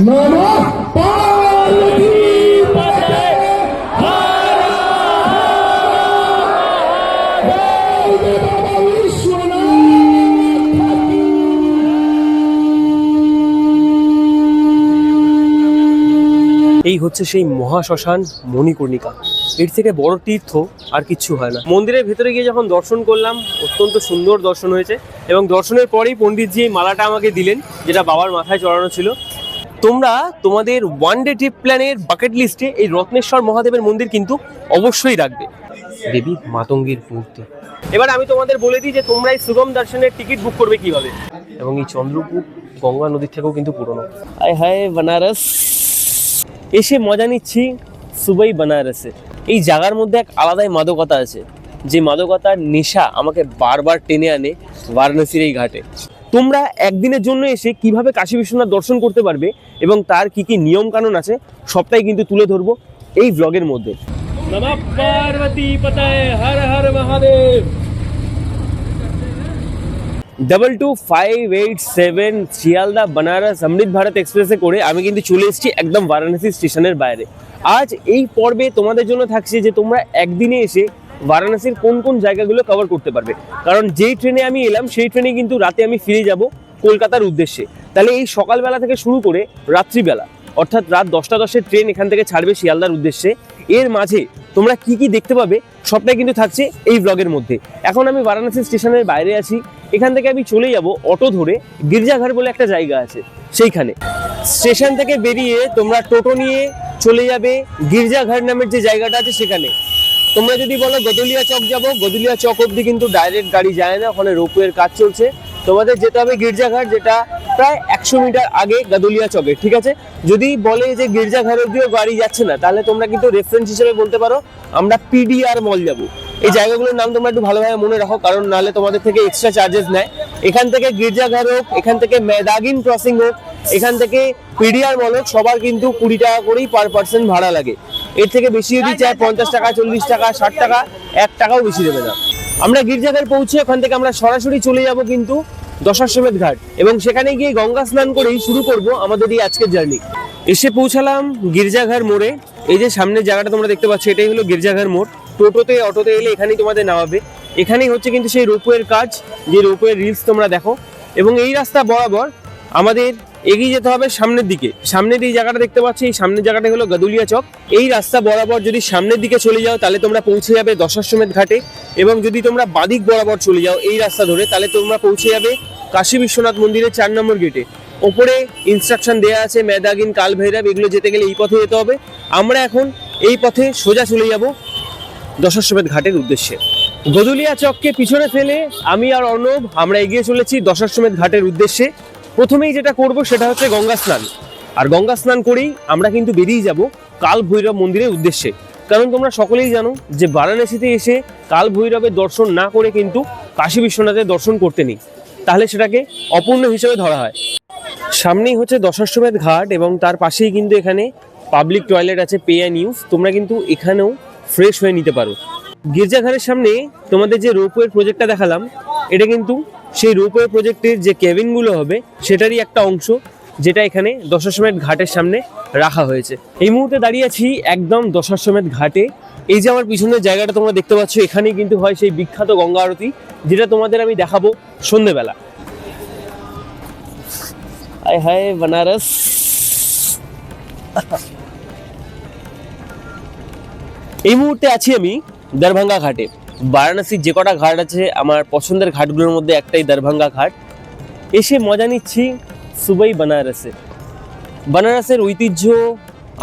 এই হচ্ছে সেই মহাশ্মশান মণিকর্ণিকা। এর থেকে বড় তীর্থ আর কিচ্ছু হয় না। মন্দিরের ভেতরে গিয়ে যখন দর্শন করলাম, অত্যন্ত সুন্দর দর্শন হয়েছে এবং দর্শনের পরেই পণ্ডিতজি এই মালাটা আমাকে দিলেন, যেটা বাবার মাথায় চড়ানো ছিল। তোমরা তোমাদের ওয়ান ডে ট্রিপ প্ল্যানের বাকেট লিস্টে এই রত্নেশ্বর মহাদেবের মন্দির কিন্তু অবশ্যই রাখবে। দেবী মাতঙ্গীর মূর্তি এবার আমি তোমাদের বলে দিই যে তোমরা এই সুগম দর্শনের টিকিট বুক করবে কীভাবে? এবং এই চন্দ্রকূট গঙ্গা নদীর থেকেও কিন্তু পুরনো। আয় হায় বেনারস। এসে মজা নিচ্ছি সুবাই বানারসে এই জায়গার মধ্যে এক আলাদাই মাদকতা আছে। যে মাদকতার নেশা আমাকে বারবার টেনে আনে বারাণসীর এই ঘাটে। তোমরা একদিনের জন্য এসে কীভাবে কাশী বিশ্বনাথ দর্শন করতে পারবে এবং তার কি কি নিয়ম কানুন আছে সবটাই কিন্তু তুলে ধরবো এই ব্লগের মধ্যে। Double two five eight seven Sealdah Banaras Amrit Bharat এক্সপ্রেসে করে আমি কিন্তু চলে এসেছি একদম বারাণসী স্টেশনের বাইরে। আজ এই পর্বে তোমাদের জন্য থাকছে যে তোমরা একদিনে এসে বারাণসীর কোন কোন জায়গাগুলো কভার করতে পারবে। কারণ যেই ট্রেনে আমি এলাম, সেই ট্রেনে কিন্তু রাতে আমি ফিরে যাব কলকাতার উদ্দেশ্যে। তাহলে এই সকালবেলা থেকে শুরু করে রাত্রিবেলা, অর্থাৎ রাত দশটা দশের ট্রেন এখান থেকে ছাড়বে শিয়ালদার উদ্দেশ্যে। এর মাঝে তোমরা কি কি দেখতে পাবে, সবটাই কিন্তু থাকছে এই ব্লগের মধ্যে। এখন আমি বারাণসী স্টেশনের বাইরে আছি। এখান থেকে আমি চলে যাব অটো ধরে গির্জাঘর বলে একটা জায়গা আছে, সেইখানে। স্টেশন থেকে বেরিয়ে তোমরা টোটো নিয়ে চলে যাবে গির্জাঘর নামের যে জায়গাটা আছে সেখানে। তোমরা যদি বলো গদুলিয়া চক যাব, গদুলিয়া চক অব্দি কিন্তু ডাইরেক্ট গাড়ি যায় না ওখানে রোপওয়ের কাজ চলছে। তোমাদের যেতে হবে গির্জাঘাট, যেটা প্রায় একশো মিটার আগে গাদুলিয়া চকে, ঠিক আছে? যদি বলে যে গির্জাঘাট অব্দিও গাড়ি যাচ্ছে না, তাহলে তোমরা কিন্তু রেফারেন্স হিসেবে বলতে পারো, আমরা পিডিআর মল যাব। এই জায়গাগুলোর নাম তোমরা একটু ভালোভাবে মনে রাখো, কারণ নাহলে তোমাদের থেকে এক্সট্রা চার্জেস নেয়। এখান থেকে গির্জাঘর হোক, এখান থেকে মেদাগিন ক্রসিং হোক, এখান থেকে পিডিআর মল হোক, সবার কিন্তু কুড়ি টাকা করেই পার পার্সন ভাড়া লাগে। এর থেকে বেশি যদি চায় পঞ্চাশ টাকা, চল্লিশ টাকা, ষাট টাকা, এক টাকাও বেশি দেবে না। আমরা গির্জাঘাট পৌঁছে ওখান থেকে আমরা সরাসরি চলে যাব কিন্তু দশাশ্বমেধ ঘাট। এবং সেখানে গিয়ে গঙ্গা স্নান করেই শুরু করব আমাদের এই আজকের জার্নি। এসে পৌঁছালাম গির্জাঘর মোড়ে। এই যে সামনের জায়গাটা তোমরা দেখতে পাচ্ছ, এটাই হলো গির্জাঘর মোড়। টোটোতে, অটোতে এলে এখানেই তোমাদের নামাবে। এখানেই হচ্ছে কিন্তু সেই রোপওয়ের কাজ, যে রোপওয়ের রিলস তোমরা দেখো। এবং এই রাস্তা বরাবর আমাদের এগিয়ে যেতে হবে সামনের দিকে। সামনের এই জায়গাটা দেখতে পাচ্ছি, এই সামনের জায়গাটা হলো গদুলিয়া চক। এই রাস্তা বরাবর যদি সামনের দিকে চলে যাও, তাহলে তোমরা পৌঁছে যাবে দশাশ্বমেধ ঘাটে। এবং যদি তোমরা বাদিক বরাবর চলে যাও এই রাস্তা ধরে, তাহলে তোমরা পৌঁছে যাবে কাশী বিশ্বনাথ মন্দিরের চার নম্বর গেটে ওপরে ইনস্ট্রাকশন দেওয়া আছে মেদাগিন কাল ভৈরব এগুলো যেতে গেলে এই পথে যেতে হবে। আমরা এখন এই পথে সোজা চলে যাব দশাশ্বমেধ ঘাটের উদ্দেশ্যে। গদুলিয়া চককে পিছনে ফেলে আমি আর অর্ণব আমরা এগিয়ে চলেছি দশাশ্বমেধ ঘাটের উদ্দেশ্যে। প্রথমেই যেটা করব সেটা হচ্ছে গঙ্গা স্নান। আর গঙ্গা স্নান করেই আমরা কিন্তু বেরিয়ে যাব কাল ভৈরব মন্দিরের উদ্দেশ্যে। কারণ তোমরা সকলেই জানো যে বারাণসীতে এসে কাল ভৈরবের দর্শন না করে কিন্তু কাশী বিশ্বনাথের দর্শন করতে নেই। তাহলে সেটাকে অপূর্ণ হিসেবে ধরা হয়। সামনেই হচ্ছে দশাশ্বমেধ ঘাট এবং তার পাশেই কিন্তু এখানে পাবলিক টয়লেট আছে পে অ্যান্ড ইউজ। তোমরা কিন্তু এখানেও ফ্রেশ হয়ে নিতে পারো। গির্জাঘরের সামনে তোমাদের যে রোপওয়ের প্রজেক্টটা দেখালাম, এটা কিন্তু সেই রোপওয়ে প্রজেক্টের যে কেবিনগুলো হবে, সেটারই একটা অংশ, যেটা এখানে দশাশ্বমেধ ঘাটের সামনে রাখা হয়েছে। এই মুহূর্তে দাঁড়িয়ে আছি একদম দশাশ্বমেধ ঘাটে। এই যে আমার পিছনের জায়গাটা তোমরা দেখতে পাচ্ছ, এখানেই কিন্তু হয় সেই বিখ্যাত গঙ্গা আরতি, যেটা তোমাদের আমি দেখাবো সন্ধেবেলা। আয় হায়, বানারস। এই মুহূর্তে আছি আমি দরভাঙ্গা ঘাটে। বারাণসীর যে কটা ঘাট আছে, আমার পছন্দের ঘাটগুলোর মধ্যে একটাই দরভাঙ্গা ঘাট। এসে মজা নিচ্ছি সুবাই বানারসে। বানারসের ঐতিহ্য,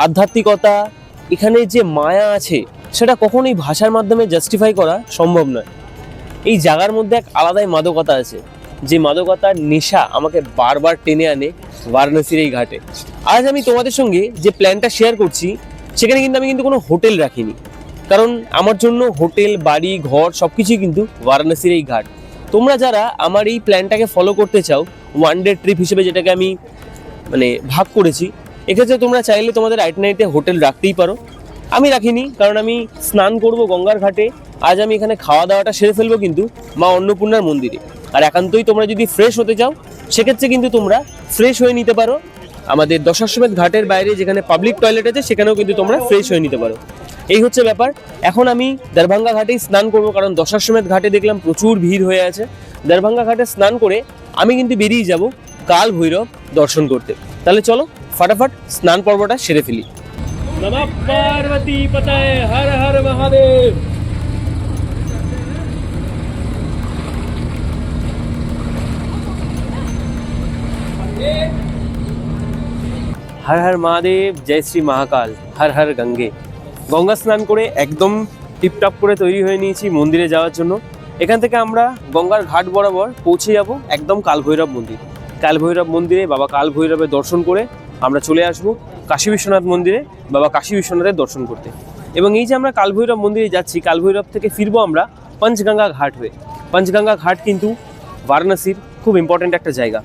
আধ্যাত্মিকতা, এখানে যে মায়া আছে, সেটা কখনোই ভাষার মাধ্যমে জাস্টিফাই করা সম্ভব নয়। এই জায়গার মধ্যে এক আলাদাই মাদকতা আছে, যে মাদকতার নেশা আমাকে বারবার টেনে আনে বারাণসীর এই ঘাটে। আজ আমি তোমাদের সঙ্গে যে প্ল্যানটা শেয়ার করছি, সেখানে কিন্তু আমি কিন্তু কোনো হোটেল রাখিনি। কারণ আমার জন্য হোটেল, বাড়ি, ঘর সব কিছুই কিন্তু বারাণসীর এই ঘাট। তোমরা যারা আমার এই প্ল্যানটাকে ফলো করতে চাও ওয়ান ডে ট্রিপ হিসেবে যেটাকে আমি মানে ভাগ করেছি, এক্ষেত্রে তোমরা চাইলে তোমাদের আইটনাইটে হোটেল রাখতেই পারো। আমি রাখিনি, কারণ আমি স্নান করব গঙ্গার ঘাটে, আজ আমি এখানে খাওয়া দাওয়াটা সেরে ফেলব কিন্তু মা অন্নপূর্ণার মন্দিরে। আর একান্তই তোমরা যদি ফ্রেশ হতে চাও, সেক্ষেত্রে কিন্তু তোমরা ফ্রেশ হয়ে নিতে পারো। আমাদের দশাশ্বমেধ ঘাটের বাইরে যেখানে পাবলিক টয়লেট আছে, সেখানেও কিন্তু তোমরা ফ্রেশ হয়ে নিতে পারো। এই হচ্ছে ব্যাপার। এখন আমি দরভাঙ্গা ঘাটেই স্নান করব কারণ দশার দশাশ্বমেধ ঘাটে দেখলাম প্রচুর ভিড় হয়ে আছে। দরভাঙ্গা ঘাটে স্নান করে আমি কিন্তু বেরিয়ে যাব কাল ভৈরব দর্শন করতে। তাহলে চলো ফাটাফাট স্নান পর্বটা সেরে ফেলি। পার্বতী পতায় হর হর মহাদেব। হর হর মহাদেব জয় শ্রী মহাকাল হর হর গঙ্গে। গঙ্গা স্নান করে একদম টিপটাপ করে তৈরি হয়ে নিয়েছি মন্দিরে যাওয়ার জন্য। এখান থেকে আমরা গঙ্গার ঘাট বরাবর পৌঁছে যাব একদম কালভৈরব মন্দির। কালভৈরব মন্দিরে বাবা কাল ভৈরবের দর্শন করে আমরা চলে আসব কাশী বিশ্বনাথ মন্দিরে বাবা কাশী বিশ্বনাথের দর্শন করতে। এবং এই যে আমরা কালভৈরব মন্দিরে যাচ্ছি, কালভৈরব থেকে ফিরবো আমরা পঞ্চগঙ্গা ঘাট হয়ে। পঞ্চগঙ্গা ঘাট কিন্তু বারাণসীর খুব ইম্পর্ট্যান্ট একটা জায়গা।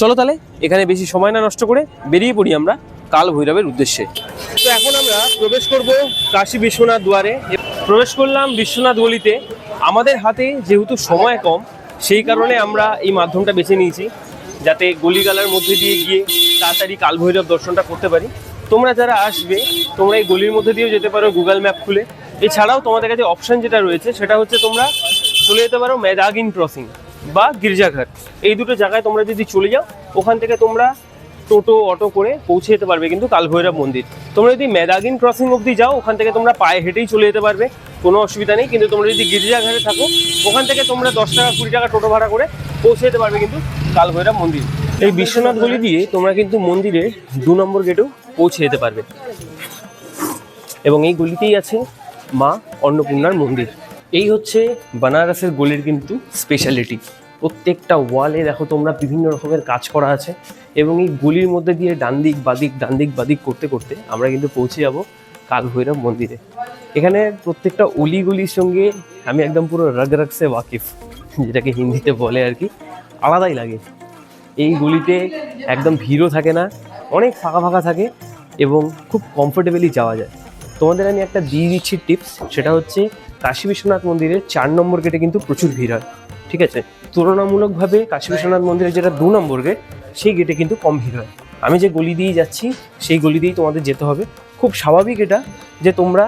চলো তাহলে এখানে বেশি সময় না নষ্ট করে বেরিয়ে পড়ি আমরা কাল ভৈরবের উদ্দেশ্যে। তো এখন আমরা প্রবেশ করব কাশী বিশ্বনাথ দুয়ারে। প্রবেশ করলাম বিশ্বনাথ গলিতে। আমাদের হাতে যেহেতু সময় কম, সেই কারণে আমরা এই মাধ্যমটা বেছে নিয়েছি, যাতে গলিগালার মধ্যে দিয়ে গিয়ে তাড়াতাড়ি কালভৈরব দর্শনটা করতে পারি। তোমরা যারা আসবে, তোমরা এই গলির মধ্যে দিয়েও যেতে পারো গুগল ম্যাপ খুলে। এছাড়াও তোমাদের কাছে অপশন যেটা রয়েছে, সেটা হচ্ছে তোমরা চলে যেতে পারো মেদাগিন ক্রসিং বা গির্জাঘাট। এই দুটো জায়গায় তোমরা যদি চলে যাও, ওখান থেকে তোমরা টোটো, অটো করে পৌঁছে যেতে পারবে কিন্তু কালভৈরব মন্দির। তোমরা যদি মেদাগিন ক্রসিং অবধি যাও, ওখান থেকে তোমরা পায়ে হেঁটেই চলে যেতে পারবে। কোনো অসুবিধা নেই, কিন্তু তোমরা যদি গির্জাঘাটে থাকো, ওখান থেকে তোমরা দশ টাকা, কুড়ি টাকা টোটো ভাড়া করে পৌঁছে যেতে পারবে কিন্তু কালভৈরব মন্দির। এই বিশ্বনাথ গলি দিয়ে তোমরা কিন্তু মন্দিরের দু নম্বর গেটেও পৌঁছে যেতে পারবে। এবং এই গলিতেই আছে মা অন্নপূর্ণার মন্দির। এই হচ্ছে বানারসের গলির কিন্তু স্পেশালিটি প্রত্যেকটা ওয়ালে দেখো তোমরা বিভিন্ন রকমের কাজ করা আছে। এবং এই গলির মধ্যে দিয়ে ডান দিক বাদিক ডান দিক বাদিক করতে করতে আমরা কিন্তু পৌঁছে যাব কাল ভৈরব মন্দিরে। এখানে প্রত্যেকটা অলি গলির সঙ্গে আমি একদম পুরো রগ রগ সে ওয়াকিফ, যেটাকে হিন্দিতে বলে আর কি, আলাদাই লাগে। এই গলিতে একদম ভিড়ও থাকে না, অনেক ফাঁকা ফাঁকা থাকে এবং খুব কমফোর্টেবলি যাওয়া যায়। তোমাদের আমি একটা দিয়ে দিচ্ছি টিপস সেটা হচ্ছে কাশী বিশ্বনাথ মন্দিরের চার নম্বর গেটে কিন্তু প্রচুর ভিড় হয়, ঠিক আছে? তুলনামূলকভাবে কাশী বিশ্বনাথ মন্দিরের যেটা দু নম্বর গেট সেই গেটে কিন্তু কম ভিড় হয়। আমি যে গলি দিয়েই যাচ্ছি, সেই গলি দিয়েই তোমাদের যেতে হবে। খুব স্বাভাবিক এটা যে তোমরা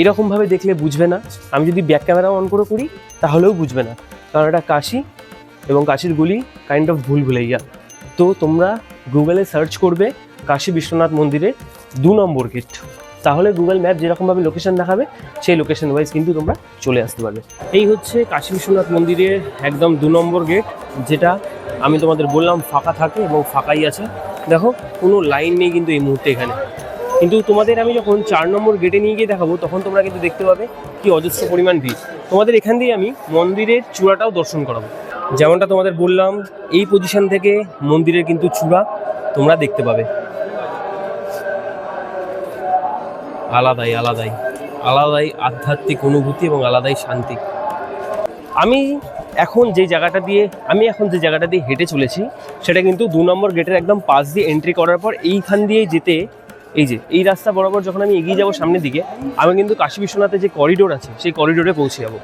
এরকমভাবে দেখলে বুঝবে না। আমি যদি ব্যাক ক্যামেরা অন করে করি, তাহলেও বুঝবে না। কারণ এটা কাশি এবং কাশির গুলি কাইন্ড অফ ভুল ভুলাইয়া তো তোমরা গুগলে সার্চ করবে কাশী বিশ্বনাথ মন্দিরের দু নম্বর গেট তাহলে গুগল ম্যাপ যেরকমভাবে লোকেশন দেখাবে, সেই লোকেশন ওয়াইজ কিন্তু তোমরা চলে আসতে পারবে। এই হচ্ছে কাশী বিশ্বনাথ মন্দিরের একদম দু নম্বর গেট যেটা আমি তোমাদের বললাম ফাঁকা থাকে এবং ফাঁকাই আছে। দেখো, কোনো লাইন নেই কিন্তু এই মুহূর্তে এখানে। কিন্তু তোমাদের আমি যখন চার নম্বর গেটে নিয়ে গিয়ে দেখাবো, তখন তোমরা কিন্তু দেখতে পাবে কি অজস্র পরিমাণ ভিড়। তোমাদের এখান দিয়ে আমি মন্দিরের চূড়াটাও দর্শন করাবো। যেমনটা তোমাদের বললাম, এই পজিশন থেকে মন্দিরের কিন্তু চূড়া তোমরা দেখতে পাবে। আলাদাই আলাদাই। আলাদাই আধ্যাত্মিক অনুভূতি এবং আলাদাই শান্তি। আমি এখন যে জায়গাটা দিয়ে, আমি এখন যে জায়গাটা দিয়ে হেঁটে চলেছি, সেটা কিন্তু দু নম্বর গেটের একদম পাশ দিয়ে এন্ট্রি করার পর এইখান দিয়ে যেতে, এই যে, এই রাস্তা বরাবর যখন আমি এগিয়ে যাব সামনের দিকে, আমি কিন্তু কাশী বিশ্বনাথের যে করিডোর আছে, সেই করিডোরে পৌঁছে যাব।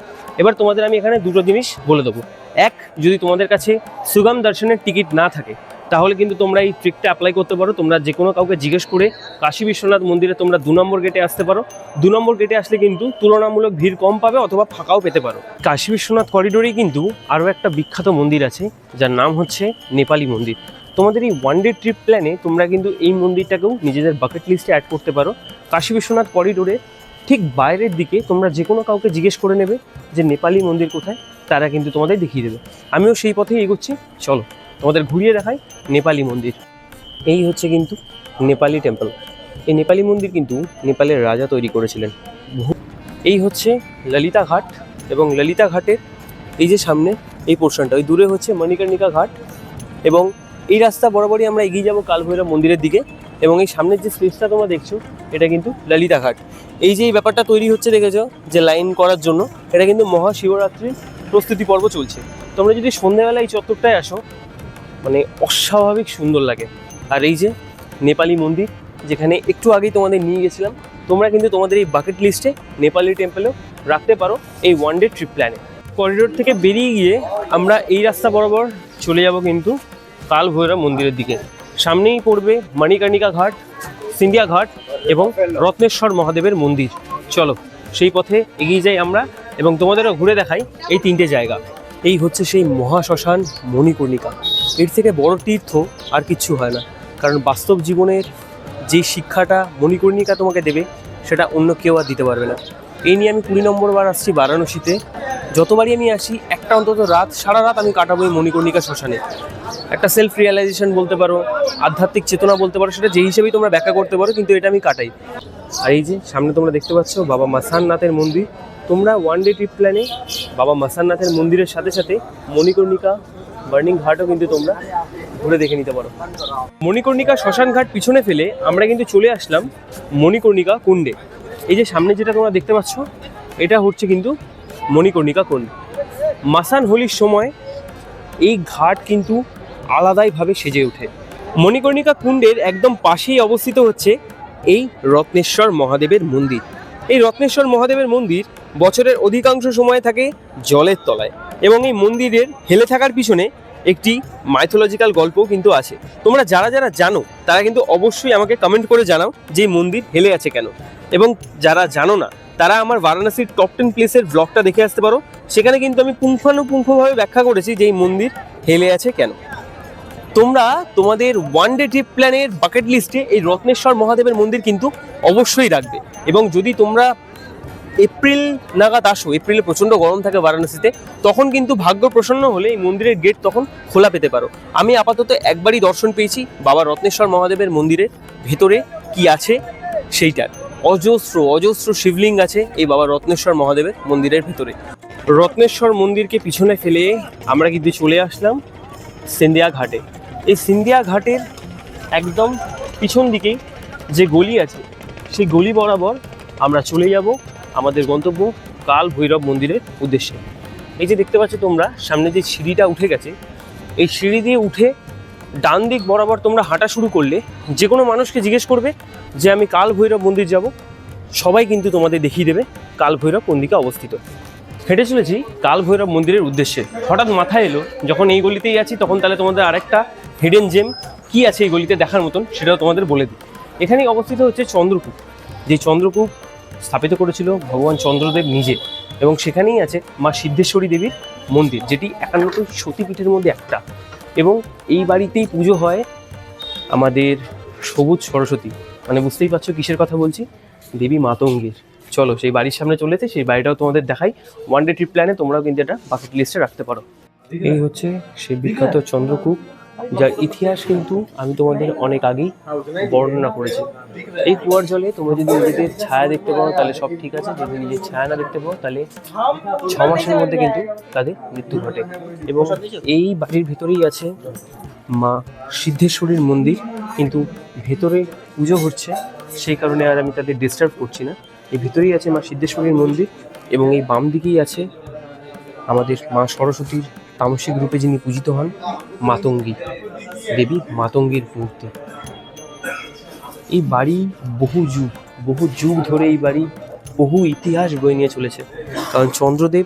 এবার তোমাদের আমি এখানে দুটো জিনিস বলে দেবো। এক, যদি তোমাদের কাছে সুগম দর্শনের টিকিট না থাকে তাহলে কিন্তু তোমরা এই ট্রিকটা অ্যাপ্লাই করতে পারো। তোমরা যে কোনো কাউকে জিজ্ঞেস করে কাশী বিশ্বনাথ মন্দিরে তোমরা দু নম্বর গেটে আসতে পারো। দু নম্বর গেটে আসলে কিন্তু তুলনামূলক ভিড় কম পাবে অথবা ফাঁকাও পেতে পারো। কাশী বিশ্বনাথ করিডোরেই কিন্তু আরও একটা বিখ্যাত মন্দির আছে, যার নাম হচ্ছে নেপালি মন্দির। তোমাদের এই ওয়ান ডে ট্রিপ প্ল্যানে তোমরা কিন্তু এই মন্দিরটাকেও নিজেদের বাকেট লিস্টে অ্যাড করতে পারো। কাশী বিশ্বনাথ করিডোরে ঠিক বাইরের দিকে তোমরা যে কোনো কাউকে জিজ্ঞেস করে নেবে যে নেপালি মন্দির কোথায়, তারা কিন্তু তোমাদের দেখিয়ে দেবে। আমিও সেই পথেই এগোচ্ছি। চলো। তোমাদের ঘুরিয়ে দেখাই নেপালি মন্দির। এই হচ্ছে কিন্তু নেপালি টেম্পল এই নেপালি মন্দির কিন্তু নেপালের রাজা তৈরি করেছিলেন। এই হচ্ছে ললিতা ঘাট এবং ললিতা ঘাটের এই যে সামনে এই পোর্শনটা ওই দূরে হচ্ছে মণিকর্ণিকা ঘাট এবং এই রাস্তা বরাবরই আমরা এগিয়ে যাব কালভৈরব মন্দিরের দিকে এবং এই সামনের যে স্পেসটা তোমরা দেখছ, এটা কিন্তু ললিতা ঘাট। এই যে এই ব্যাপারটা তৈরি হচ্ছে দেখেছ, যে লাইন করার জন্য, এটা কিন্তু মহাশিবরাত্রির প্রস্তুতি পর্ব চলছে। তোমরা যদি সন্ধ্যেবেলা এই চত্বরটায় আসো মানে অস্বাভাবিক সুন্দর লাগে। আর এই যে নেপালি মন্দির, যেখানে একটু আগেই তোমাদের নিয়ে গেছিলাম, তোমরা কিন্তু তোমাদের এই বাকেট লিস্টে নেপালি টেম্পলেও রাখতে পারো এই ওয়ান ডে ট্রিপ প্ল্যানে করিডোর থেকে বেরিয়ে গিয়ে আমরা এই রাস্তা বরাবর চলে যাব কিন্তু কাল ভৈরব মন্দিরের দিকে। সামনেই পড়বে মণিকর্ণিকা ঘাট, সিন্ধিয়া ঘাট এবং রত্নেশ্বর মহাদেবের মন্দির। চলো, সেই পথে এগিয়ে যাই আমরা এবং তোমাদেরও ঘুরে দেখাই এই তিনটে জায়গা। এই হচ্ছে সেই মহাশ্মশান মণিকর্ণিকা। এর থেকে বড় তীর্থ আর কিচ্ছু হয় না। কারণ বাস্তব জীবনের যে শিক্ষাটা মণিকর্ণিকা তোমাকে দেবে, সেটা অন্য কেউ আর দিতে পারবে না। এই নিয়ে আমি কুড়ি নম্বর বার আসছি বারাণসীতে। যতবারই আমি আসি, একটা অন্তত রাত, সারা রাত আমি কাটাবো এই মণিকর্ণিকা শ্মশানে। একটা সেলফ রিয়েলাইজেশন বলতে পারো, আধ্যাত্মিক চেতনা বলতে পারো, সেটা যে হিসেবেই তোমরা ব্যাখ্যা করতে পারো, কিন্তু এটা আমি কাটাই। আর এই যে, সামনে তোমরা দেখতে পাচ্ছ বাবা মাসাননাথের মন্দির। তোমরা ওয়ান ডে ট্রিপ প্ল্যানে বাবা মাসাননাথের মন্দিরের সাথে সাথে মণিকর্ণিকা বার্নিং ঘাটও কিন্তু তোমরা ঘুরে দেখে নিতে পারো। মণিকর্ণিকা শ্মশান ঘাট পিছনে ফেলে আমরা কিন্তু চলে আসলাম মণিকর্ণিকা কুণ্ডে। এই যে সামনে যেটা তোমরা দেখতে পাচ্ছ, এটা হচ্ছে কিন্তু মণিকর্ণিকা কুণ্ড। মাসান হোলির সময় এই ঘাট কিন্তু আলাদাইভাবে সেজে ওঠে। মণিকর্ণিকা কুণ্ডের একদম পাশেই অবস্থিত হচ্ছে এই রত্নেশ্বর মহাদেবের মন্দির। এই রত্নেশ্বর মহাদেবের মন্দির বছরের অধিকাংশ সময় থাকে জলের তলায় এবং এই মন্দিরের হেলে থাকার পিছনে একটি মাইথোলজিক্যাল গল্পও কিন্তু আছে। তোমরা যারা যারা জানো, তারা কিন্তু অবশ্যই আমাকে কমেন্ট করে জানাও যে মন্দির হেলে আছে কেন। এবং যারা জানো না, তারা আমার বারাণসীর টপ টেন প্লেসের ব্লগটা দেখে আসতে পারো। সেখানে কিন্তু আমি পুঙ্খানুপুঙ্খভাবে ব্যাখ্যা করেছি যে এই মন্দির হেলে আছে কেন। তোমরা তোমাদের ওয়ান ডে ট্রিপ প্ল্যানের বাকেট লিস্টে এই রত্নেশ্বর মহাদেবের মন্দির কিন্তু অবশ্যই রাখবে। এবং যদি তোমরা এপ্রিল নাগাদ আসো, এপ্রিলে প্রচণ্ড গরম থাকে বারাণসীতে, তখন কিন্তু ভাগ্য প্রসন্ন হলে এই মন্দিরের গেট তখন খোলা পেতে পারো। আমি আপাতত একবারই দর্শন পেয়েছি, বাবা রত্নেশ্বর মহাদেবের মন্দিরের ভেতরে কি আছে সেইটার। অজস্র অজস্র শিবলিঙ্গ আছে এই বাবা রত্নেশ্বর মহাদেবের মন্দিরের ভেতরে। রত্নেশ্বর মন্দিরকে পিছনে ফেলে আমরা কিন্তু চলে আসলাম সিন্ধিয়া ঘাটে। এই সিন্ধিয়া ঘাটের একদম পিছন দিকেই যে গলি আছে, সেই গলি বরাবর আমরা চলে যাব। আমাদের গন্তব্য কাল ভৈরব মন্দিরের উদ্দেশ্যে। এই যে দেখতে পাচ্ছ তোমরা, সামনে যে সিঁড়িটা উঠে গেছে, এই সিঁড়ি দিয়ে উঠে ডান দিক বরাবর তোমরা হাঁটা শুরু করলে, যে কোনো মানুষকে জিজ্ঞেস করবে যে, আমি কাল ভৈরব মন্দির যাব। সবাই কিন্তু তোমাদের দেখিয়ে দেবে কাল ভৈরব কোন দিকে অবস্থিত। হেঁটে চলেছি কাল ভৈরব মন্দিরের উদ্দেশ্যে। হঠাৎ মাথায় এলো, যখন এই গলিতেই আছি, তখন তাহলে তোমাদের আরেকটা হিডেন জেম কি আছে এই গলিতে দেখার মতন, সেটাও তোমাদের বলে দিই। এখানেই অবস্থিত হচ্ছে চন্দ্রকূপ। যে চন্দ্রকূপ স্থাপিত করেছিল ভগবান চন্দ্রদেব নিজে এবং সেখানেই আছে মা সিদ্ধেশ্বরী দেবীর মন্দির, যেটি একান্নটি সতীপীঠের মধ্যে একটা। এবং এই বাড়িতেই পুজো হয় আমাদের সবুজ সরস্বতী। মানে বুঝতেই পারছ কিসের কথা বলছি? দেবী মাতঙ্গীর। চলো, সেই বাড়ির সামনে চলেছে, সেই বাড়িটাও তোমাদের দেখাই। ওয়ান ডে ট্রিপ প্ল্যানে তোমরাও কিন্তু এটা বাকেট লিস্টে রাখতে পারো। এই হচ্ছে সেই বিখ্যাত চন্দ্রকূপ। যার ইতিহাস কিন্তু আমি তোমাদের অনেক আগেই বর্ণনা করেছি। এই কুয়ার জলে তোমরা যদি নিজেদের ছায়া দেখতে পাও, তাহলে সব ঠিক আছে। যদি নিজের ছায়া না দেখতে পাও, তাহলে ছ মাসের মধ্যে কিন্তু তাদের মৃত্যু ঘটে। এবং এই বাড়ির ভেতরেই আছে মা সিদ্ধেশ্বরীর মন্দির। কিন্তু ভেতরে পুজো হচ্ছে, সেই কারণে আর আমি তাদের ডিস্টার্ব করছি না। এই ভিতরেই আছে মা সিদ্ধেশ্বরীর মন্দির এবং এই বাম দিকেই আছে আমাদের মা সরস্বতীর তামসিক রূপে যিনি পূজিত হন, মাতঙ্গী দেবী মাতঙ্গীর মূর্তি। এই বাড়ি বহু যুগ বহু যুগ ধরে এই বাড়ি বহু ইতিহাস বয়ে নিয়ে চলেছে। কারণ চন্দ্রদেব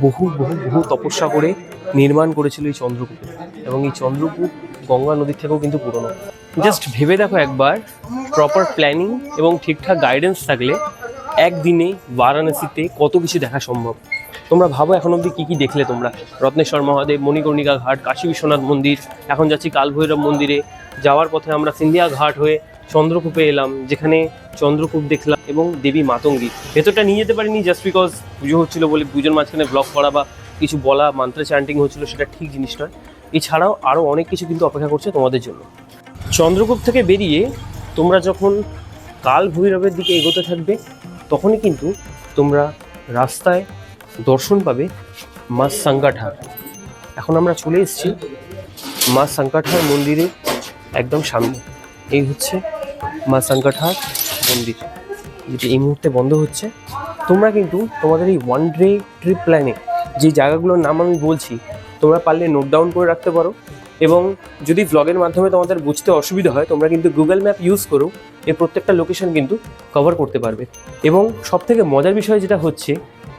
বহু বহু বহু তপস্যা করে নির্মাণ করেছিল এই চন্দ্রকূপ। এবং এই চন্দ্রকূপ গঙ্গা নদীর থেকেও কিন্তু পুরনো। জাস্ট ভেবে দেখো একবার প্রপার প্ল্যানিং এবং ঠিকঠাক গাইডেন্স থাকলে একদিনে বারাণসীতে কত কিছু দেখা সম্ভব। তোমরা ভাবো এখন অবধি কী কী দেখলে তোমরা? রত্নেশ্বর মহাদেব, মণিকর্ণিকা ঘাট কাশী বিশ্বনাথ মন্দির, এখন যাচ্ছি কালভৈরব মন্দিরে। যাওয়ার পথে আমরা সিন্ধিয়া ঘাট হয়ে চন্দ্রকূপে এলাম, যেখানে চন্দ্রকূপ দেখলাম এবং দেবী মাতঙ্গী। ভেতরটা নিয়ে যেতে পারিনি জাস্ট বিকজ পুজো হচ্ছিল বলে পুজোর মাঝখানে ব্লগ করা বা কিছু বলা মান্ত্র চ্যান্টিং হচ্ছিল সেটা ঠিক জিনিস নয়। এছাড়াও আরও অনেক কিছু কিন্তু অপেক্ষা করছে তোমাদের জন্য। চন্দ্রকূপ থেকে বেরিয়ে তোমরা যখন কাল ভৈরবের দিকে এগোতে থাকবে, তখনই কিন্তু তোমরা রাস্তায় দর্শন পাবে মা সাঙ্গাঠার। এখন আমরা চলে এসেছি মা সাঙ্কাঠার মন্দিরের একদম সামনে। এই হচ্ছে মা সাঙ্কাঠার মন্দির, যেটি এই মুহূর্তে বন্ধ হচ্ছে। তোমরা কিন্তু তোমাদের এই ওয়ান ডে ট্রিপ প্ল্যানে যে জায়গাগুলোর নাম আমি বলছি, তোমরা পারলে নোট ডাউন করে রাখতে পারো। এবং যদি ভ্লগের মাধ্যমে তোমাদের বুঝতে অসুবিধা হয়, তোমরা কিন্তু গুগল ম্যাপ ইউজ করো, এর প্রত্যেকটা লোকেশন কিন্তু কভার করতে পারবে। এবং সব থেকে মজার বিষয় যেটা হচ্ছে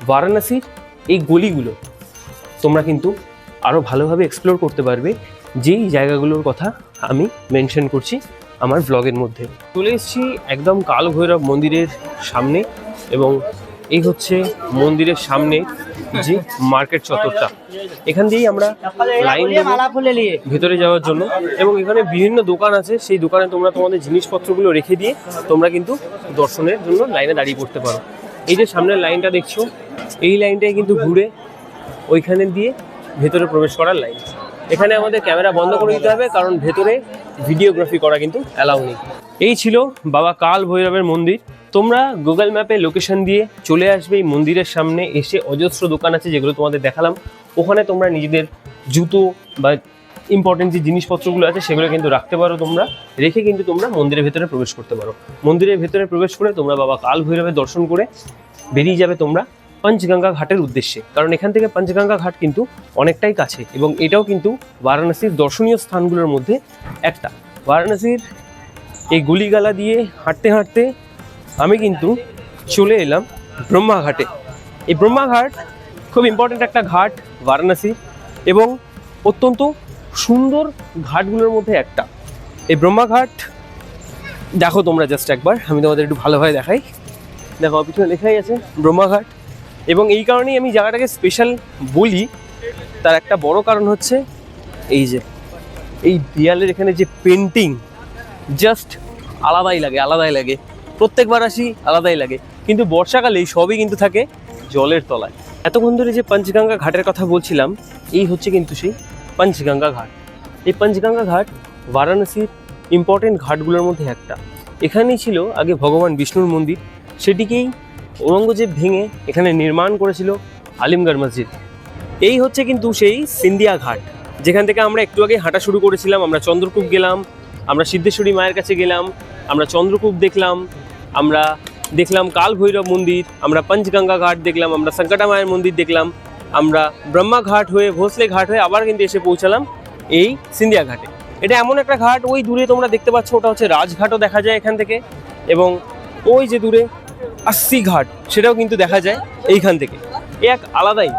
বারাণসীর এই গলিগুলো তোমরা কিন্তু আরও ভালোভাবে এক্সপ্লোর করতে পারবে। যেই জায়গাগুলোর কথা আমি মেনশন করছি আমার ব্লগের মধ্যে। চলে এসেছি একদম কাল ভৈরব মন্দিরের সামনে এবং এই হচ্ছে মন্দিরের সামনে যে মার্কেট চত্বরটা। এখান দিয়েই আমরা লাইন ভেতরে যাওয়ার জন্য এবং এখানে বিভিন্ন দোকান আছে। সেই দোকানে তোমরা তোমাদের জিনিসপত্রগুলো রেখে দিয়ে তোমরা কিন্তু দর্শনের জন্য লাইনে দাঁড়িয়ে পড়তে পারো। এই যে সামনের লাইনটা দেখছ, এই লাইনটাই কিন্তু ঘুরে ওইখানে দিয়ে ভেতরে প্রবেশ করার লাইন। এখানে আমাদের ক্যামেরা বন্ধ করে দিতে হবে, কারণ ভেতরে ভিডিওগ্রাফি করা কিন্তু অ্যালাউ নেই। এই ছিল বাবা কাল ভৈরবের মন্দির। তোমরা গুগল ম্যাপে লোকেশন দিয়ে চলে আসবে এই মন্দিরের সামনে, এসে অজস্র দোকান আছে যেগুলো তোমাদের দেখালাম। ওখানে তোমরা নিজেদের জুতো বা ইম্পর্টেন্ট যে জিনিসপত্রগুলো আছে, সেগুলো কিন্তু রাখতে পারো তোমরা। রেখে কিন্তু তোমরা মন্দিরের ভেতরে প্রবেশ করতে পারো। মন্দিরের ভেতরে প্রবেশ করে তোমরা বাবা কাল ভৈরবের দর্শন করে বেরিয়ে যাবে তোমরা পঞ্চগঙ্গা ঘাটের উদ্দেশ্যে। কারণ এখান থেকে পঞ্চগঙ্গা ঘাট কিন্তু অনেকটাই কাছে এবং এটাও কিন্তু বারাণসীর দর্শনীয় স্থানগুলোর মধ্যে একটা। বারাণসীর এই গুলিগালা দিয়ে হাঁটতে হাঁটতে আমি কিন্তু চলে এলাম ব্রহ্মাঘাটে। এই ব্রহ্মাঘাট খুব ইম্পর্ট্যান্ট একটা ঘাট বারাণসী এবং অত্যন্ত সুন্দর ঘাটগুলোর মধ্যে একটা। এই ব্রহ্মাঘাট, দেখো তোমরা জাস্ট একবার, আমি তোমাদের একটু ভালোভাবে দেখাই। দেখো পিছনে লেখাই আছে, ব্রহ্মাঘাট। এবং এই কারণেই আমি জায়গাটাকে স্পেশাল বলি। তার একটা বড় কারণ হচ্ছে, এই যে, এই দেয়ালের এখানে যে পেন্টিং জাস্ট আলাদাই লাগে আলাদাই লাগে। প্রত্যেকবার আসি, আলাদাই লাগে। কিন্তু বর্ষাকালে সবই কিন্তু থাকে জলের তলায়। এতক্ষণ ধরে যে পঞ্চগঙ্গা ঘাটের কথা বলছিলাম, এই হচ্ছে কিন্তু সেই পঞ্চগঙ্গা ঘাট। এই পঞ্চগঙ্গা ঘাট বারাণসীর ইম্পর্টেন্ট ঘাটগুলোর মধ্যে একটা। এখানেই ছিল আগে ভগবান বিষ্ণুর মন্দির। সেটিকেই ঔরঙ্গজেব ভেঙে এখানে নির্মাণ করেছিল আলিমগড় মসজিদ। এই হচ্ছে কিন্তু সেই সিন্ধিয়া ঘাট। যেখান থেকে আমরা একটু আগে হাঁটা শুরু করেছিলাম, আমরা চন্দ্রকূপ গেলাম, আমরা সিদ্ধেশ্বরী মায়ের কাছে গেলাম, আমরা চন্দ্রকূপ দেখলাম, আমরা দেখলাম কাল ভৈরব মন্দির, আমরা পঞ্চগঙ্গা ঘাট দেখলাম, আমরা সংকটা মায়ের মন্দির দেখলাম। আমরা ব্রহ্মা ঘাট হয়ে, ভোসলে ঘাট হয়ে আবার কিন্তু এসে পৌঁছালাম এই সিন্ধিয়া ঘাটে। এটা এমন একটা ঘাট, ওই দূরে তোমরা দেখতে পাচ্ছ, ওটা হচ্ছে রাজঘাটও দেখা যায় এখান থেকে এবং ওই যে দূরে আস্সি ঘাট, সেটাও কিন্তু দেখা যায় এইখান থেকে। এ এক আলাদাই।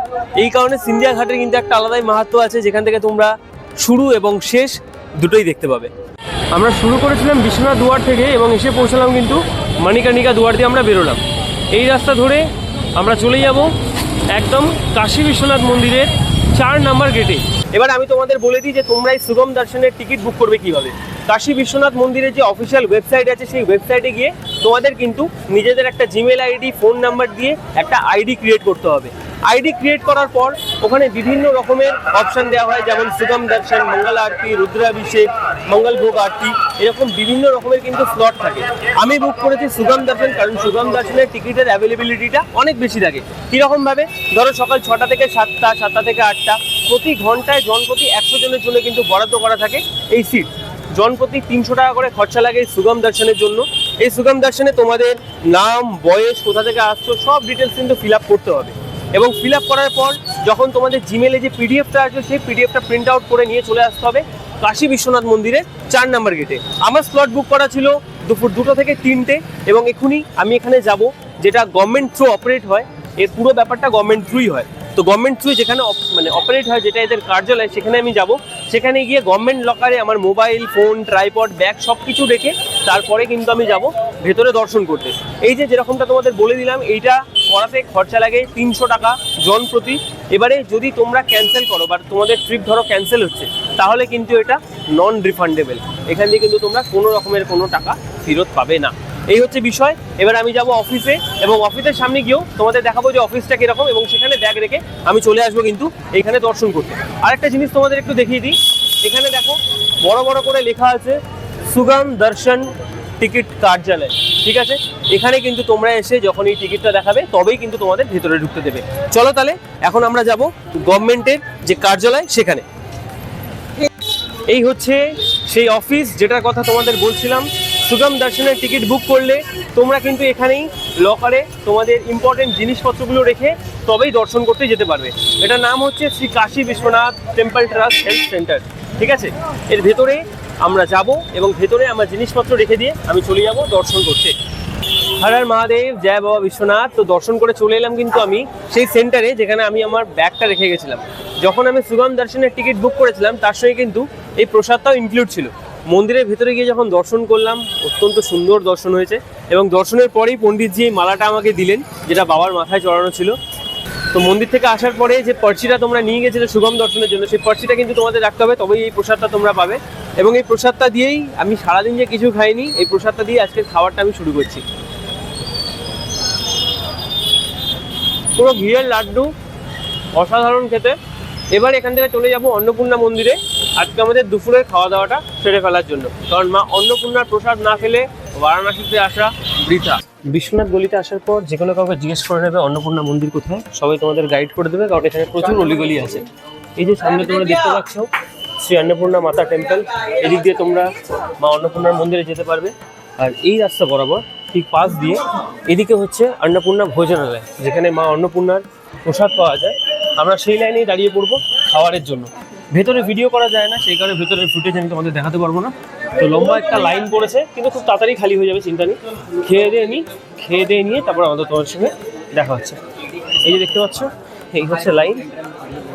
এই কারণে সিন্ধিয়া ঘাটের কিন্তু একটা আলাদাই মাহাত্ম আছে, যেখান থেকে তোমরা শুরু এবং শেষ দুটোই দেখতে পাবে। আমরা শুরু করেছিলাম বিশ্বনাথ দুয়ার থেকে এবং এসে পৌঁছালাম কিন্তু মানিকানিকা দুয়ার দিয়ে আমরা বেরোলাম। এই রাস্তা ধরে আমরা চলে যাব একদম কাশী বিশ্বনাথ মন্দিরের চার নাম্বার গেটে এবার আমি তোমাদের বলে দিই যে তোমরা এই সুগম দর্শনের টিকিট বুক করবে কীভাবে? কাশী বিশ্বনাথ মন্দিরের যে অফিসিয়াল ওয়েবসাইট আছে, সেই ওয়েবসাইটে গিয়ে তোমাদের কিন্তু নিজেদের একটা জিমেল আইডি ফোন নাম্বার দিয়ে একটা আইডি ক্রিয়েট করতে হবে। আইডি ক্রিয়েট করার পর ওখানে বিভিন্ন রকমের অপশান দেওয়া হয়, যেমন সুগম দর্শন, মঙ্গল আরতি, রুদ্রাভিষেক, মঙ্গল ভোগ, আরতি, এরকম বিভিন্ন রকমের কিন্তু স্লট থাকে। আমি বুক করেছি সুগম দর্শন, কারণ সুগম দর্শনের টিকিটের অ্যাভেলেবিলিটিটা অনেক বেশি থাকে। কীরকম ভাবে ধরো সকাল ছটা থেকে সাতটা সাতটা থেকে আটটা, প্রতি ঘন্টায় জনপ্রতি একশো জনের জন্য কিন্তু বরাদ্দ করা থাকে এই সিট জনপ্রতি তিনশো টাকা করে খরচা লাগে এই সুগম দর্শনের জন্য। এই সুগম দর্শনে তোমাদের নাম, বয়স, কোথা থেকে আসছো, সব ডিটেলস কিন্তু ফিল করতে হবে। এবং ফিল করার পর যখন তোমাদের জিমেলে যে পিডিএফটা আসবে, সেই পিডিএফটা প্রিন্ট আউট করে নিয়ে চলে আসতে হবে কাশী বিশ্বনাথ মন্দিরের চার নাম্বার গেটে আমার স্লট বুক করা ছিল দুপুর দুটো থেকে তিনটে এবং এখনই আমি এখানে যাব, যেটা গভর্নমেন্ট থ্রু অপারেট হয়। এর পুরো ব্যাপারটা গভর্নমেন্ট থ্রুই হয়। তো গভর্নমেন্ট থ্রু যেখানে মানে অপারেট হয়, যেটা এদের কার্যালয়, সেখানে আমি যাব। সেখানে গিয়ে গভর্নমেন্ট লকারে আমার মোবাইল ফোন ট্রাইপড ব্যাগ সব কিছু রেখে তারপরে কিন্তু আমি যাব ভেতরে দর্শন করতে। এই যে যেরকমটা তোমাদের বলে দিলাম, এইটা করাতে খরচা লাগে তিনশো টাকা জন প্রতি। এবারে যদি তোমরা ক্যান্সেল করো বা তোমাদের ট্রিপ ধরো ক্যান্সেল হচ্ছে, তাহলে কিন্তু এটা নন রিফান্ডেবল এখান দিয়ে কিন্তু তোমরা কোনো রকমের কোনো টাকা ফেরত পাবে না। এই হচ্ছে বিষয়। এবার আমি যাব অফিসে এবং অফিসের সামনে গিয়েও তোমাদের দেখাবো যে অফিসটা কীরকম এবং সেখানে ব্যাগ রেখে আমি চলে আসব কিন্তু এখানে দর্শন করতে। আরেকটা জিনিস তোমাদের একটু দেখিয়ে দিই। এখানে দেখো, বড় বড় করে লেখা আছে, সুগম দর্শন টিকিট কার্যালয়। ঠিক আছে? এখানে কিন্তু তোমরা এসে যখন এই টিকিটটা দেখাবে, তবেই কিন্তু তোমাদের ভেতরে ঢুকতে দেবে। চলো তাহলে, এখন আমরা যাব গভর্নমেন্টের যে কার্যালয় সেখানে। এই হচ্ছে সেই অফিস যেটার কথা তোমাদের বলছিলাম। সুগম দর্শনের টিকিট বুক করলে তোমরা কিন্তু এখানেই লকারে তোমাদের ইম্পর্টেন্ট জিনিসপত্রগুলো রেখে তবেই দর্শন করতে যেতে পারবে। এটার নাম হচ্ছে Shri Kashi Vishwanath temple trust health centre ঠিক আছে? এর ভেতরে আমরা যাব এবং ভেতরে আমার জিনিসপত্র রেখে দিয়ে আমি চলে যাব দর্শন করতে। হর হর মহাদেব, জয় বাবা বিশ্বনাথ। তো দর্শন করে চলে এলাম কিন্তু আমি সেই সেন্টারে যেখানে আমি আমার ব্যাগটা রেখে গেছিলাম। যখন আমি সুগম দর্শনের টিকিট বুক করেছিলাম, তার সঙ্গে কিন্তু এই প্রসাদটাও ইনক্লুড ছিল। মন্দিরের ভেতরে গিয়ে যখন দর্শন করলাম, অত্যন্ত সুন্দর দর্শন হয়েছে এবং দর্শনের পরেই পণ্ডিতজি এই মালাটা আমাকে দিলেন, যেটা বাবার মাথায় চড়ানো ছিল। তো মন্দির থেকে আসার পরে যে পার্চিটা তোমরা নিয়ে গেছিলে সুগম দর্শনের জন্য, সেই পার্চিটা কিন্তু তোমাদের রাখতে হবে, তবেই এই প্রসাদটা তোমরা পাবে। এবং এই প্রসাদটা দিয়েই আমি সারাদিন যে কিছু খাইনি, এই প্রসাদটা দিয়ে আজকের খাবারটা আমি শুরু করছি। পুরো ঘিয়ের লাড্ডু, অসাধারণ খেতে। এবার এখান থেকে চলে যাব অন্নপূর্ণা মন্দিরে। আজকে আমাদের দুপুরের খাওয়া দাওয়াটা সেরে ফেলার জন্য। কারণ মা অন্নপূর্ণার প্রসাদ না খেলে বারাণসীতে আসা বৃথা। বিশ্বনাথ গলিতে আসার পর যে কোনো কাউকে জিজ্ঞেস করে নেবে অন্নপূর্ণা মন্দির কোথায়। সবাই তোমাদের গাইড করে দেবে, কারণ এখানে প্রচুর অলিগলি আছে। এই যে সামনে তোমরা দেখতে পাচ্ছ, শ্রী অন্নপূর্ণা মাতা টেম্পল এদিক দিয়ে তোমরা মা অন্নপূর্ণার মন্দিরে যেতে পারবে। আর এই রাস্তা বরাবর, ঠিক পাশ দিয়ে এদিকে হচ্ছে অন্নপূর্ণা ভোজনালয়, যেখানে মা অন্নপূর্ণার প্রসাদ পাওয়া যায়। আমরা সেই লাইনেই দাঁড়িয়ে পড়ব খাবারের জন্য। ভেতরে ভিডিও করা যায় না, সেই কারণে ভেতরের ফুটেজ আমি তোমাদের দেখাতে পারব না। তো লম্বা একটা লাইন পড়েছে, কিন্তু খুব তাড়াতাড়ি খালি হয়ে যাবে চিন্তা নেই খেয়ে দিয়ে নিই খেয়ে দিয়ে নিয়ে তারপর আমাদের তোমার সঙ্গে দেখা হচ্ছে। এই যে দেখতে পাচ্ছ, এই হচ্ছে লাইন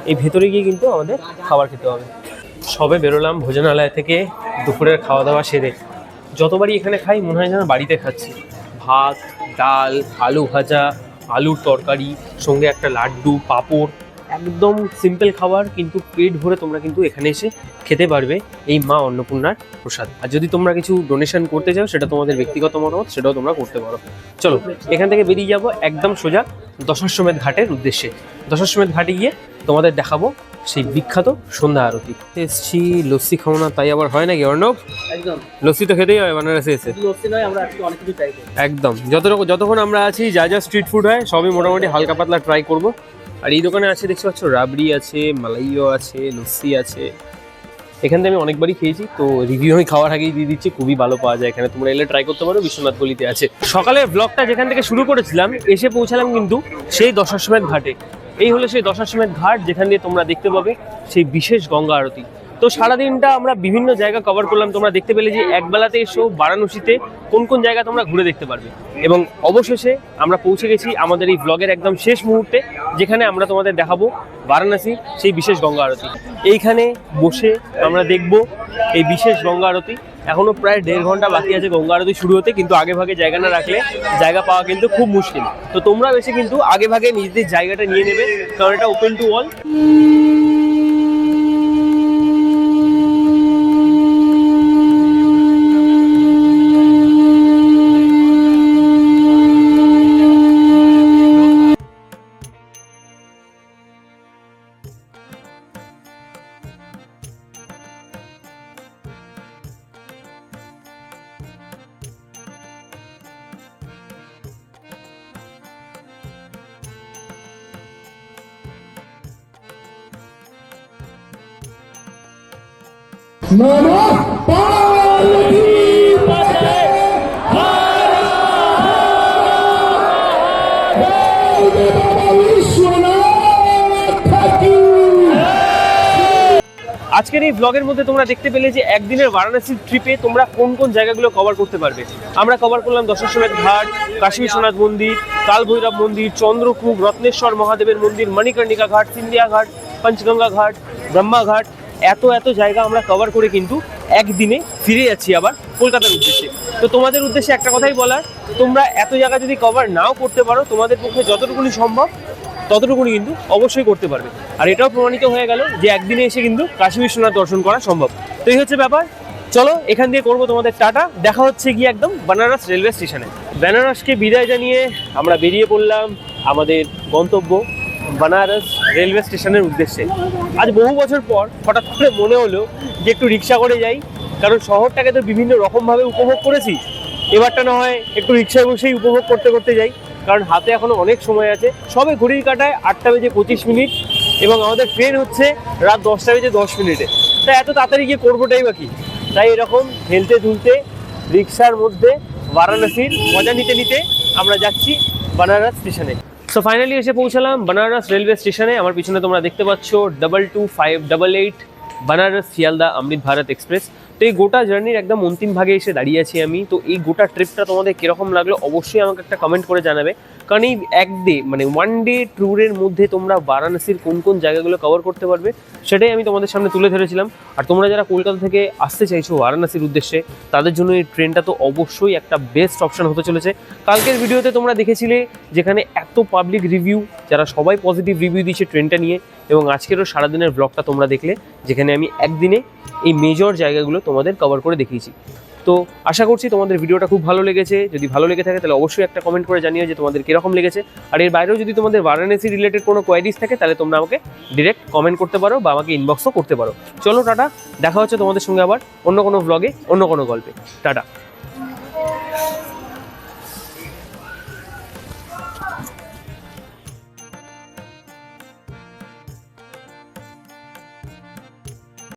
এই ভেতরে গিয়ে কিন্তু আমাদের খাবার খেতে হবে। সবে বেরোলাম ভোজনালয় থেকে, দুপুরের খাওয়া দাওয়া সেরে। যতবারই এখানে খাই, মনে হয় যেন বাড়িতে খাচ্ছি। ভাত, ডাল, আলু ভাজা, আলুর তরকারি, সঙ্গে একটা লাড্ডু, পাঁপড় একদম সিম্পল খাবার কিন্তু পেট ভরে তোমরা কিন্তু এখানে এসে খেতে পারবে এই মা অন্নপূর্ণার প্রসাদ। আর যদি তোমরা কিছু ডোনেশন করতে চাও সেটা তোমাদের ব্যক্তিগত মতামত সেটাও তোমরা করতে পারো। চলো এখান থেকে বেরিয়ে যাব একদম সোজা দশাশ্বমেধ ঘাটের উদ্দেশ্যে। দশাশ্বমেধ ঘাটে গিয়ে তোমাদের দেখাবো সেই বিখ্যাত সন্ধ্যা আরতি। এসছি লস্যি খাব না তাই আবার হয় নাকি অর্ণব? একদম। লস্যি তো খেতেই হয় বানারসে এসে। একদম। যত যতক্ষণ আমরা আছি যা যা স্ট্রিট ফুড হয় সবই মোটামুটি হালকা পাতলা ট্রাই করব। আর এই দোকানে আছে, দেখতে পাচ্ছ, রাবড়ি আছে, মালাইও আছে, লস্যি আছে। এখান থেকে আমি অনেকবারই খেয়েছি, তো রিভিউ আমি খাওয়ার আগেই দিয়ে দিচ্ছি, খুবই ভালো পাওয়া যায় এখানে। তোমরা এলে ট্রাই করতে পারো, বিশ্বনাথ গলিতে আছে। সকালে ব্লগটা যেখান থেকে শুরু করেছিলাম, এসে পৌঁছালাম কিন্তু সেই দশাশ্বমেধ ঘাটে। এই হলো সেই দশাশ্বমেধ ঘাট, যেখান দিয়ে তোমরা দেখতে পাবে সেই বিশেষ গঙ্গা আরতি। তো সারাদিনটা আমরা বিভিন্ন জায়গা কভার করলাম। তোমরা দেখতে পেলে যে একবেলাতে এসো বারাণসীতে কোন কোন জায়গা তোমরা ঘুরে দেখতে পারবে। এবং অবশেষে আমরা পৌঁছে গেছি আমাদের এই ব্লগের একদম শেষ মুহূর্তে, যেখানে আমরা তোমাদের দেখাবো বারাণসী সেই বিশেষ গঙ্গা আরতি। এইখানে বসে আমরা দেখব এই বিশেষ গঙ্গা আরতি। এখনও প্রায় দেড় ঘণ্টা বাকি আছে গঙ্গা আরতি শুরু হতে, কিন্তু আগে ভাগে জায়গা না রাখলে জায়গা পাওয়া কিন্তু খুব মুশকিল। তো তোমরা বেশি কিন্তু আগে ভাগে নিজেদের জায়গাটা নিয়ে নেবে, কারণ এটা ওপেন টু অল আজকের এই ব্লগের মধ্যে তোমরা দেখতে পেলে যে একদিনের বারাণসী ট্রিপে তোমরা কোন কোন জায়গাগুলো কভার করতে পারবে। আমরা কভার করলাম দশাশ্বমেধ ঘাট, কাশী বিশ্বনাথ মন্দির কাল ভৈরব মন্দির, চন্দ্রকূপ, রত্নেশ্বর মহাদেবের মন্দির মণিকর্ণিকা ঘাট, সিন্ধিয়া ঘাট, পঞ্চগঙ্গা ঘাট, ব্রহ্মা ঘাট এত এত জায়গা আমরা কভার করে কিন্তু একদিনে ফিরে যাচ্ছি আবার কলকাতার উদ্দেশ্যে। তো তোমাদের উদ্দেশ্যে একটা কথাই বলার, তোমরা এত জায়গা যদি কভার নাও করতে পারো, তোমাদের পক্ষে যতটুকুনি সম্ভব, ততটুকুনি কিন্তু অবশ্যই করতে পারবে। আর এটাও প্রমাণিত হয়ে গেল যে একদিনে এসে কিন্তু কাশী বিশ্বনাথ দর্শন করা সম্ভব। তো এই হচ্ছে ব্যাপার। চলো, এখান দিয়ে করব তোমাদের টাটা। দেখা হচ্ছে গিয়ে একদম বেনারস রেলওয়ে স্টেশনে বেনারসকে বিদায় জানিয়ে আমরা বেরিয়ে পড়লাম আমাদের গন্তব্য। বেনারস রেলওয়ে স্টেশনের উদ্দেশ্যে। আজ বহু বছর পর হঠাৎ করে মনে হলো যে একটু রিক্সা করে যাই, কারণ শহরটাকে তো বিভিন্ন রকমভাবে উপভোগ করেছি। এবারটা না হয় একটু রিক্সায় বসেই উপভোগ করতে করতে যাই, কারণ হাতে এখনও অনেক সময় আছে। সবে ঘড়ির কাটায় আটটা বেজে পঁচিশ মিনিট এবং আমাদের ট্রেন হচ্ছে রাত দশটা বেজে দশ মিনিটে। তাই এত তাড়াতাড়ি গিয়ে করবোটাই বা কি? তাই এরকম হেলতে দুলতে রিক্সার মধ্যে বারাণসীর মজা নিতে নিতে আমরা যাচ্ছি বানারস স্টেশনে। সো ফাইনালি এসে পৌঁছালাম বানারস রেলওয়ে স্টেশনে আমার পিছনে তোমরা দেখতে পাচ্ছ double two five double eight Banaras Sealdah Amrit Bharat express তো এই গোটা জার্নির একদম অন্তিম ভাগে এসে দাঁড়িয়ে আছি আমি। তো এই গোটা ট্রিপটা তোমাদের কীরকম লাগল অবশ্যই আমাকে একটা কমেন্ট করে জানাবে। কারণ এই এক ডে মানে ওয়ান ডে ট্যুরের মধ্যে তোমরা বারাণসীর কোন কোন জায়গাগুলো কভার করতে পারবে, সেটাই আমি তোমাদের সামনে তুলে ধরেছিলাম। আর তোমরা যারা কলকাতা থেকে আসতে চাইছো বারাণসীর উদ্দেশ্যে, তাদের জন্য এই ট্রেনটা তো অবশ্যই একটা বেস্ট অপশান হতে চলেছে। কালকের ভিডিওতে তোমরা দেখেছিলে যেখানে এত পাবলিক রিভিউ যারা সবাই পজিটিভ রিভিউ দিচ্ছে ট্রেনটা নিয়ে এবং আজকেরও সারাদিনের ব্লগটা তোমরা দেখলে, যেখানে আমি একদিনে এই মেজর জায়গাগুলো তোমাদের কভার করে দেখিয়েছি। তো আশা করছি তোমাদের ভিডিওটা খুব ভালো লেগেছে। যদি ভালো লেগে থাকে তাহলে অবশ্যই একটা কমেন্ট করে জানিও যে তোমাদের কীরকম লেগেছে। আর এর বাইরেও যদি তোমাদের বারাণসী রিলেটেড কোনো কোয়ারিজ থাকে, তাহলে তোমরা আমাকে ডিরেক্ট কমেন্ট করতে পারো বা আমাকে ইনবক্সও করতে পারো। চলো টাটা, দেখা হচ্ছে তোমাদের সঙ্গে আবার অন্য কোনো ব্লগে অন্য কোনো গল্পে। টাটা।